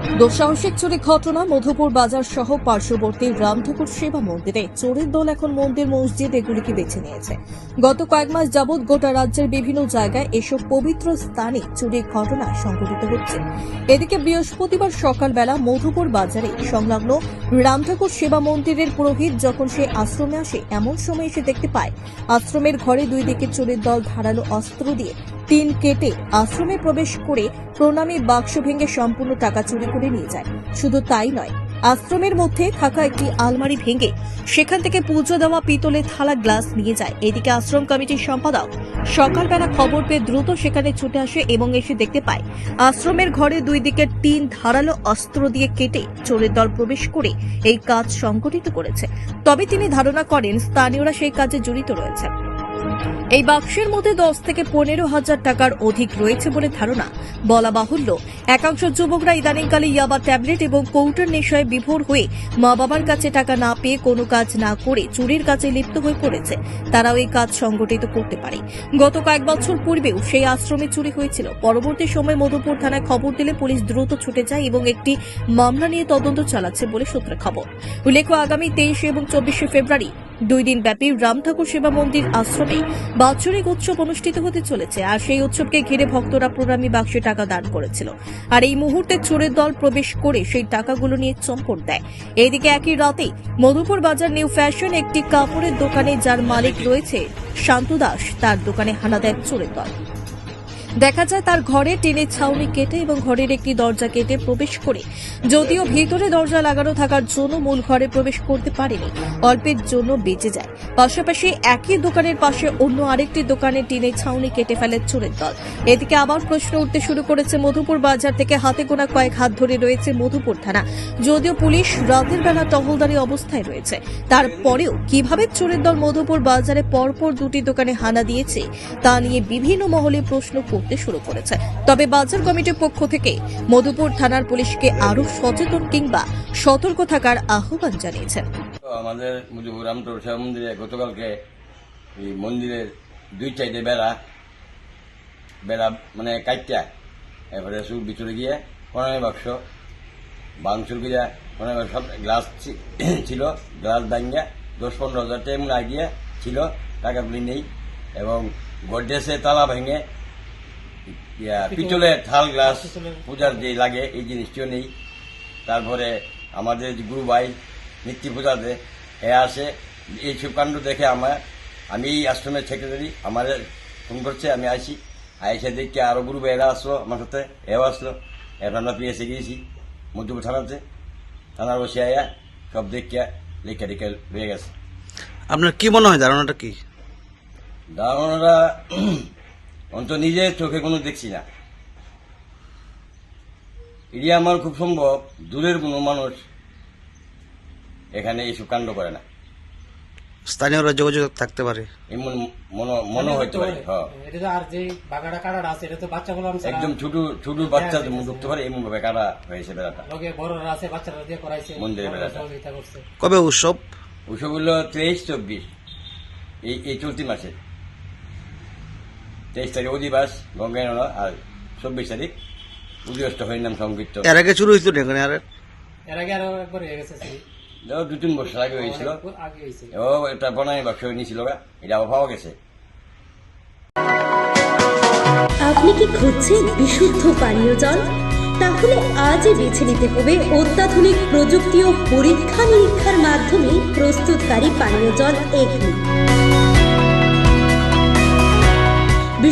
দুঃসাহসিক চুরি ঘটনা মধুপুর বাজার সহ পার্শ্ববর্তী রামঠাকুর সেবা মন্দিরে। চোরের দল এখন মন্দির, মসজিদ এগুলিকে বেছে নিয়েছে। গত কয়েক মাস যাবৎ গোটা রাজ্যের বিভিন্ন জায়গায় এসব পবিত্র স্থানে চুরির ঘটনা সংঘটিত হচ্ছে। এদিকে বৃহস্পতিবার সকালবেলা মধুপুর বাজারে সংলগ্ন রামঠাকুর সেবা মন্দিরের পুরোহিত যখন সে আশ্রমে আসে, এমন সময় এসে দেখতে পায়, আশ্রমের ঘরে দুই দিকে চোরের দল ধারালো অস্ত্র দিয়ে তিন কেটে আশ্রমে প্রবেশ করে প্রণামী বাক্স ভেঙে সম্পূর্ণ টাকা চুরি করে নিয়ে যায়। শুধু তাই নয়, আশ্রমের মধ্যে থাকা একটি আলমারি ভেঙে সেখান থেকে পুজো দেওয়া পিতলের থালা গ্লাস নিয়ে যায়। এদিকে আশ্রম কমিটির সম্পাদক সকালবেলা খবর পেয়ে দ্রুত সেখানে ছুটে আসে এবং এসে দেখতে পায়, আশ্রমের ঘরে দুই দিকে তিন ধারালো অস্ত্র দিয়ে কেটে চোরের দল প্রবেশ করে এই কাজ সংগঠিত করেছে। তবে তিনি ধারণা করেন, স্থানীয়রা সেই কাজে জড়িত রয়েছে। এই বাক্সের মধ্যে দশ থেকে পনেরো হাজার টাকার অধিক রয়েছে বলে ধারণা। বলা বাহুল্য, একাংশ যুবকরা ইদানিংকালে ইয়াবা ট্যাবলেট এবং কৌটার নেশায় বিভোর হয়ে মা বাবার কাছে টাকা না পেয়ে কোনো কাজ না করে চুরির কাজে লিপ্ত হয়ে পড়েছে। তারাও এই কাজ সংগঠিত করতে পারে। গত কয়েক বছর পূর্বেও সেই আশ্রমে চুরি হয়েছিল। পরবর্তী সময় মধুপুর থানায় খবর দিলে পুলিশ দ্রুত ছুটে যায় এবং একটি মামলা নিয়ে তদন্ত চালাচ্ছে বলে সূত্রে খবর। উল্লেখ্য, আগামী তেইশে এবং চব্বিশে ফেব্রুয়ারি দুই দিন ব্যাপী রাম ঠাকুর সেবা মন্দির আশ্রমে বাৎসরিক উৎসব অনুষ্ঠিত হতে চলেছে, আর সেই উৎসবকে ঘিরে ভক্তরা প্রণামী বাক্সে টাকা দান করেছিল। আর এই মুহূর্তে চোরের দল প্রবেশ করে সেই টাকাগুলো নিয়ে চম্পট দেয়। এদিকে একই রাতে মধুপুর বাজার নিউ ফ্যাশন একটি কাপড়ের দোকানে যার মালিক রয়েছে শান্তু দাস, তার দোকানে হানা দেয় চোরের দল। দেখা যায় তার ঘরে টেনে ছাউনি কেটে এবং ঘরের একটি দরজা কেটে প্রবেশ করে। যদিও ভিতরে দরজা লাগানো থাকার জন্য মূল ঘরে প্রবেশ করতে পারেনি, অল্পের জন্য বেঁচে যায়। পাশাপাশি একই দোকানের পাশে অন্য আরেকটি দোকানে টেনে ছাউনি কেটে ফেলে চোরের দল। এদিকে আবার প্রশ্ন উঠতে শুরু করেছে মধুপুর বাজার থেকে হাতে গোনা কয়েক হাত ধরে রয়েছে মধুপুর থানা। যদিও পুলিশ রাতের বেলা টহলদারি অবস্থায় রয়েছে, তারপরেও কীভাবে চোরের দল মধুপুর বাজারে পরপর দুটি দোকানে হানা দিয়েছে, তা নিয়ে বিভিন্ন মহলে প্রশ্ন করতে শুরু করেছে। তবে বাজার কমিটির পক্ষ থেকে মধুপুর থানার পুলিশকে আরও সচেতন কিংবা সতর্ক থাকার আহ্বান জানিয়েছেন। আমাদের মন্দিরে গতকালকে এই মন্দিরের দুই বেড়া বেড়া মানে কাইটা এরপরে সুর ভিতরে গিয়ে প্রণামী বাক্স গিয়া বাক্স, সব গ্লাস ছিল, গ্লাস ভাঙ্গিয়া দশ পনেরো হাজার এমন আইডিয়া ছিল, টাকাগুলি নেই, এবং গড্রেসে তালা ভেঙে পিতলের থাল গ্লাস পূজার যে লাগে এই জিনিসটিও নেই। তারপরে আমাদের যে গুরু ভাই নিত্য পূজাতে এ আসে এই কাণ্ড দেখে আমার আমি এই আশ্রমের সেক্রেটারি আমার ফোন করছে আমি আসি আইসে দেখি আরও গুরু ভাইয়েরা আসলো আমার সাথে এও আসলো। এরপর আমরা পিএসে গিয়েছি মধ্যপুর থানাতে। থানার বসে আয়া সব দেখিয়া লেখা টেখা রয়ে গেছে। আপনার কি মনে হয় ধারণাটা কি? ধারণাটা অন্ত নিজের চোখে কোনো দেখছি না। এটি আমার খুব সম্ভব দূরের কোনো মানুষ এখানে এইসব কাণ্ড করে না। স্থানীয়রা যোগাযোগ থাকতে পারে। এমন মনে মনে হইতে পারে হ্যাঁ এটা তো আর যে বাগাটা কাটাটা আছে এটা তো বাচ্চাগুলো আমি একদম ছোট ছোট বাচ্চা যেমন ঢুকতে পারে এমন ভাবে কাটা হয়েছে বেড়াটা। লগে বড়রা আছে বাচ্চারা দিয়ে করাইছে। মন্দিরে করছে। কবে উৎসব? ওসব হলো তেইশ চব্বিশ এই এই চলতি মাসে। তেইশ তারিখ অধিবাস গঙ্গায়ন আর চব্বিশ তারিখ উদয়ষ্ট হরিনাম সংকীর্ত এর আগে শুরু হয়েছিল এখানে আর? এর আগে আরও একবার হয়ে গেছে দু তিন বছর আগে হয়েছিল। ও একটা বনাই বাক্স নিয়েছিল গা। এটা আবার পাওয়া গেছে। আপনি কি খুঁজছেন বিশুদ্ধ পানীয় জল? তাহলে আজই বেছে নিতে হবে অত্যাধুনিক প্রযুক্তি ও পরীক্ষা নিরীক্ষার মাধ্যমে প্রস্তুতকারী পানীয় জল এগনি